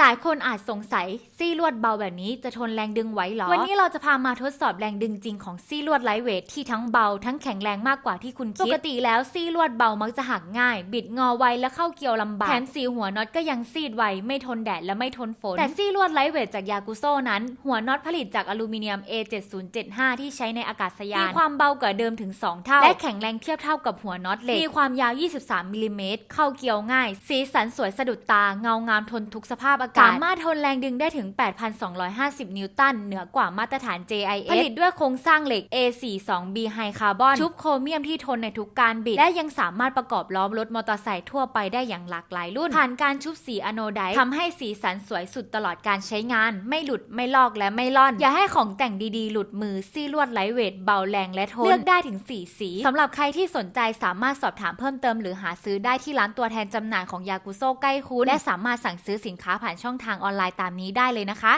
หลายๆ คนอาจสงสัยซี่ลวดเบาแบบนี้จะทนแรงดึงไหวหรอ วันนี้เราจะพามาทดสอบแรงดึงจริงของซี่ลวดไลท์เวทที่ทั้งเบาทั้งแข็งแรงมากกว่าที่คุณคิด ปกติแล้วซี่ลวดเบามักจะหักง่าย บิดงอไวและเข้าเกี่ยวลำบาก แถมสีหัวน็อตก็ยังซีดไว ไม่ทนแดดและไม่ทนฝน แต่ซี่ลวดไลท์เวทจากยากุโซนั้น หัวน็อตผลิตจากอลูมิเนียม A7075 ที่ใช้ในอากาศยาน มีความเบากว่าเดิมถึง 2 เท่า และแข็งแรงเทียบเท่ากับหัวน็อตเหล็ก มีความยาว 23มิลลิเมตรเข้าเกี่ยวง่าย สีสันสวยสะดุดตา เงางามทนทุกสภาพอากาศ สามารถทนแรงดึงได้ถึง 8,250 นิวตัน เหนือกว่ามาตรฐาน JIS ผลิตด้วยโครงสร้างเหล็ก A42B High Carbon ชุบโครเมียมที่ทนในทุกการบิด และยังสามารถประกอบล้อมรถมอเตอร์ไซค์ทั่วไปได้อย่างหลากหลายรุ่น ผ่านการชุบสีอะโนไดทำให้สีสันสวยสุดตลอดการใช้งาน ไม่หลุดไม่ลอกและไม่ล่อน อย่าให้ของแต่งดีๆ หลุดมือซี่ลวดไลท์เวทเบาแรงและทน เลือกได้ถึง 4 สีสำหรับใครที่สนใจสามารถสอบถามเพิ่มเติม หรือหาซื้อได้ที่ร้านตัวแทนจำหน่ายของยากุโซใกล้คุณและสามารถสั่งซื้อสินค้าผ่านผ่านช่องทางออนไลน์ตามนี้ได้เลยนะคะ